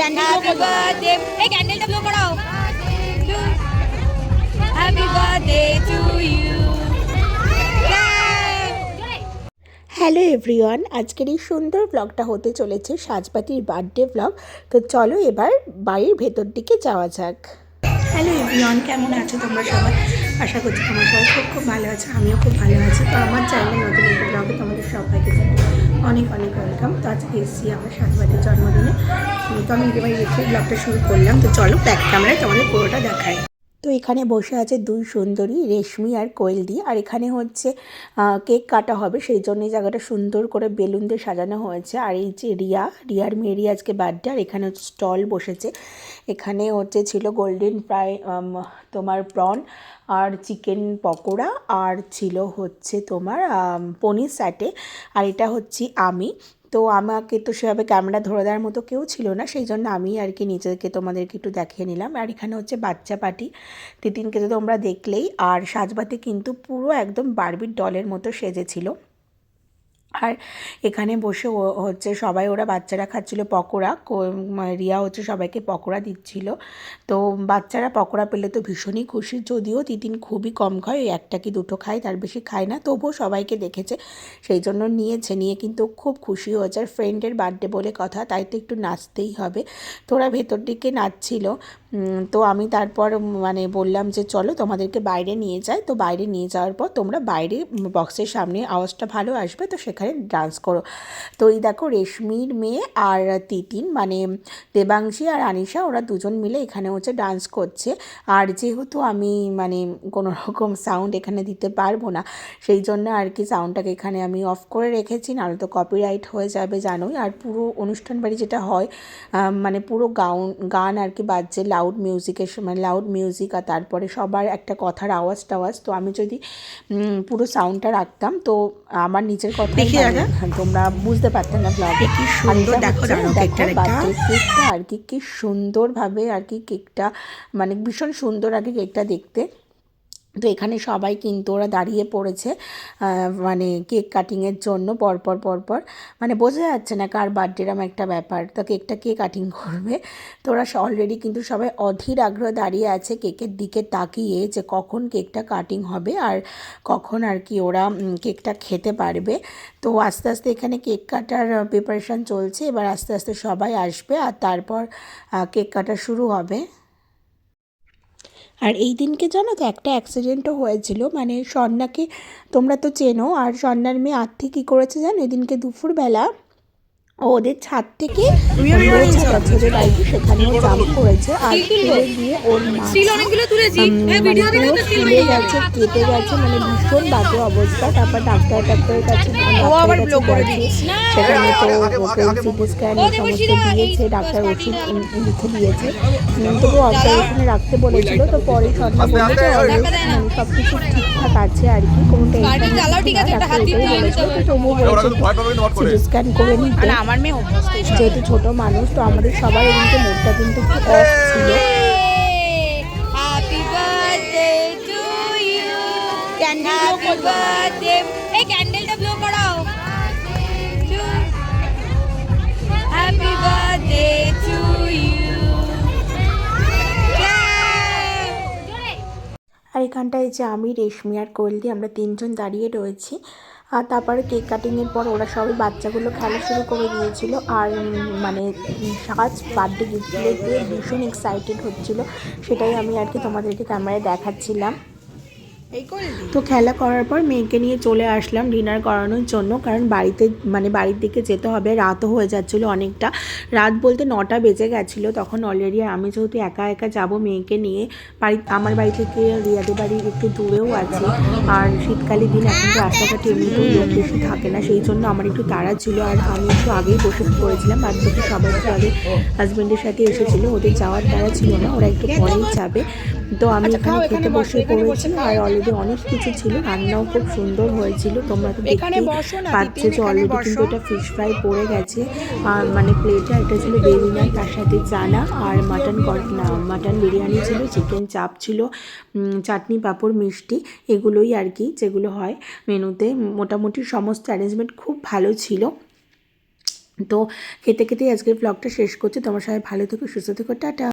Candle birthday এই ক্যান্ডেলটা blow করাও happy birthday to you hello everyone আজকের এই সুন্দর ব্লগটা হতে চলেছে সাজবাতির বার্থডে ব্লগ তো চলো এবার বাড়ির ভেতর দিকে যাওয়া যাক। হ্যালো এভরিওয়ান কেমন আছো তোমরা সবাই? আশা করছি তোমার সবাই খুব খুব ভালো আছে। আমিও খুব ভালো আছি। তো আমার চ্যানেল নতুন একটি ব্লগে তোমাদের সবাইকে জানাই। অনেক অনেক ওয়েলকাম। তো আজকে এসছি আমার সাজবাতির জন্মদিনে। তো আমি এবার ব্লগটা শুরু করলাম। তো চলো ব্যাক ক্যামেরায় তোমাদের পুরোটা দেখাই। তো এখানে বসে আছে দুই সুন্দরী, রেশমি আর কোয়েল দিয়ে আর এখানে হচ্ছে কেক কাটা হবে। সেই জন্য এই জায়গাটা সুন্দর করে বেলুন দিয়ে সাজানো হয়েছে। আর এই যে রিয়া, রিয়ার মেয়েরই আজকে বার্থডে আর এখানে হচ্ছে স্টল বসেছে। এখানে হচ্ছে ছিল গোল্ডেন ফ্রাই তোমার প্রন আর চিকেন পকোড়া। আর ছিল হচ্ছে তোমার পনির স্যাটে আর এটা হচ্ছে আমি। তো আমাকে তো সেভাবে ক্যামেরা ধরে দেওয়ার মতো কেউ ছিল না সেই জন্য আমি আর কি নিজেকে তোমাদেরকে একটু দেখিয়ে নিলাম। আর এখানে হচ্ছে বাচ্চা পার্টি। তিতিনকে তো তোমরা দেখলেই। আর সাজবাতি কিন্তু পুরো একদম বারবির ডলের মতো সেজেছিল। আর এখানে বসে হচ্ছে সবাই, ওরা বাচ্চারা খাচ্ছিল পকোড়া। রিয়া হচ্ছে সবাইকে পকোড়া দিচ্ছিল। তো বাচ্চারা পকোড়া পেলে তো ভীষণই খুশি। যদিও তিতিন খুবই কম খায়, ওই একটা কি দুটো খায়, তার বেশি খায় না। তবুও সবাইকে দেখেছে, সেই জন্য নিয়েছে। নিয়ে কিন্তু খুব খুশি হয়েছে। আর ফ্রেন্ডের বার্থডে বলে কথা, তাই তো একটু নাচতেই হবে। তো ওরা ভেতর দিকে নাচছিল। তো আমি তারপর মানে বললাম যে চলো তোমাদেরকে বাইরে নিয়ে যাই। তো বাইরে নিয়ে যাওয়ার পর তোমরা বাইরে বক্সের সামনে আওয়াজটা ভালো আসবে, তো সেখানে ডান্স করো। তো এই দেখো রেশমির মেয়ে আর তিতিন মানে দেবাংশী আর আনিশা, ওরা দুজন মিলে এখানে হচ্ছে ডান্স করছে। আর যেহেতু আমি মানে কোনো রকম সাউন্ড এখানে দিতে পারব না, সেই জন্য আর কি সাউন্ডটাকে এখানে আমি অফ করে রেখেছি, নাহলে তো কপিরাইট হয়ে যাবে, জানোই। আর পুরো অনুষ্ঠান বাড়ি যেটা হয় মানে পুরো গাউন, গান আর কি বাজছে লাউড মিউজিকের মানে লাউড মিউজিক আর তারপরে সবার একটা কথার আওয়াজ টাওয়াজ। তো আমি যদি পুরো সাউন্ডটা রাখতাম তো আমার নিজের কথা তোমরা বুঝতে পারতেন না ব্লগে কি সুন্দর দেখো কেকটা আর কি কি সুন্দরভাবে আর কি কেকটা মানে ভীষণ সুন্দর আর কি কেকটা দেখতে। তো এখানে সবাই কিন্তু ওরা দাঁড়িয়ে পড়েছে মানে কেক কাটিংয়ের জন্য পরপর পরপর। মানে বোঝা যাচ্ছে না কার বার্থডে এরম একটা ব্যাপার। তো কেকটা কে কাটিং করবে? তো ওরা অলরেডি কিন্তু সবাই অধীর আগ্রহ দাঁড়িয়ে আছে কেকের দিকে তাকিয়ে যে কখন কেকটা কাটিং হবে আর কখন আর কি ওরা কেকটা খেতে পারবে। তো আস্তে আস্তে এখানে কেক কাটার প্রিপারেশান চলছে। এবার আস্তে আস্তে সবাই আসবে আর তারপর কেক কাটা শুরু হবে। আর এই দিনকে জানো তো একটা অ্যাক্সিডেন্টও হয়েছিল। মানে স্বর্ণাকে তোমরা তো চেনো, আর স্বর্ণার মেয়ে আর্থিক কী করেছে জানো? এদিনকে দুপুরবেলা ওদের ছাদ থেকে ও জাম্প করেছে আর ফেলে দিয়ে ওর তুলেছি। উম, হ্যাঁ মানে তো ফুলে গেছে কেটে গেছে মানে ভীষণ বাজে অবস্থা। তারপর ডাক্তার ডাক্তারের কাছে গেছে সেখানে তো ওকে সিটি স্ক্যান সমস্ত দিয়েছে ডাক্তার ওষুধ লিখে দিয়েছে। তবু অবজারভেশনে রাখতে বলেছিল তো পরে সন্ধ্যা বলল যে মানে সব কিছু ঠিকঠাক আছে আর কি কোনো টেনশন চালাও ঠিক আছে, একটা হাত দিয়ে তুলে নিতে হবে। তবুও সিটি স্ক্যান করে নিতে। আমার মেয়ে অভ্যস্ত যেহেতু ছোট মানুষ তো আমাদের সবার এদিকে মুডটা কিন্তু অফ ছিল। Happy birthday to you candle happy birthday এই ক্যান্ডেলটা ব্লো করাও। হ্যাপি বার্থডে টু ইউ আর এখানটায় যে আমি রেশমি আর কোয়েলদি আমরা তিনজন দাঁড়িয়ে রয়েছি। আর তারপরে কেক কাটিংয়ের পর ওরা সবাই বাচ্চাগুলো খেলা শুরু করে দিয়েছিল। আর মানে সাজ বার্থডে গিফটগুলো দিয়ে ভীষণ এক্সাইটেড হচ্ছিল। সেটাই আমি আর কি তোমাদেরকে ক্যামেরায় দেখাচ্ছিলাম। তো খেলা করার পর মেয়েকে নিয়ে চলে আসলাম ডিনার করানোর জন্য, কারণ বাড়িতে মানে বাড়ির দিকে যেতে হবে। রাতও হয়ে যাচ্ছিল অনেকটা। রাত বলতে নটা বেজে গেছিল, তখন অলরেডি আমি যেহেতু একা একা যাব, মেয়েকে নিয়ে বাড়ি, আমার বাড়ি থেকে রিয়াদের বাড়ি একটু দূরেও আছে। আর শীতকালের দিন এখন তো রাস্তাঘাটে এমনিতেও লোক বেশি থাকে না, সেই জন্য আমার একটু তাড়া ছিল। আর আমি একটু আগেই বসে পড়েছিলাম, বাদ বাকি সবাই তো আগে হাজব্যান্ডের সাথে এসেছিল, ওদের যাওয়ার তাড়া ছিল না, ওরা একটু পরেই যাবে। তো আমি এখানে খেতে বসে পড়েছি আর অলরেডি অনেক কিছু ছিল রান্নাও খুব সুন্দর হয়েছিল তোমরা তো দেখতে পাচ্ছ যে অলরেডি কিন্তু এটা ফিশ ফ্রাই পড়ে গেছে। আর মানে প্লেটে এটা ছিল বেবিনা তার সাথে চানা আর মাটন না মাটন বিরিয়ানি ছিল চিকেন চাপ ছিল চাটনি পাঁপড় মিষ্টি এগুলোই আর কি যেগুলো হয় মেনুতে। মোটামুটি সমস্ত অ্যারেঞ্জমেন্ট খুব ভালো ছিল। তো খেতে খেতেই আজকের ব্লগটা শেষ করছি তোমার সবাই ভালো থেকো সুস্থ থেকো টাটা।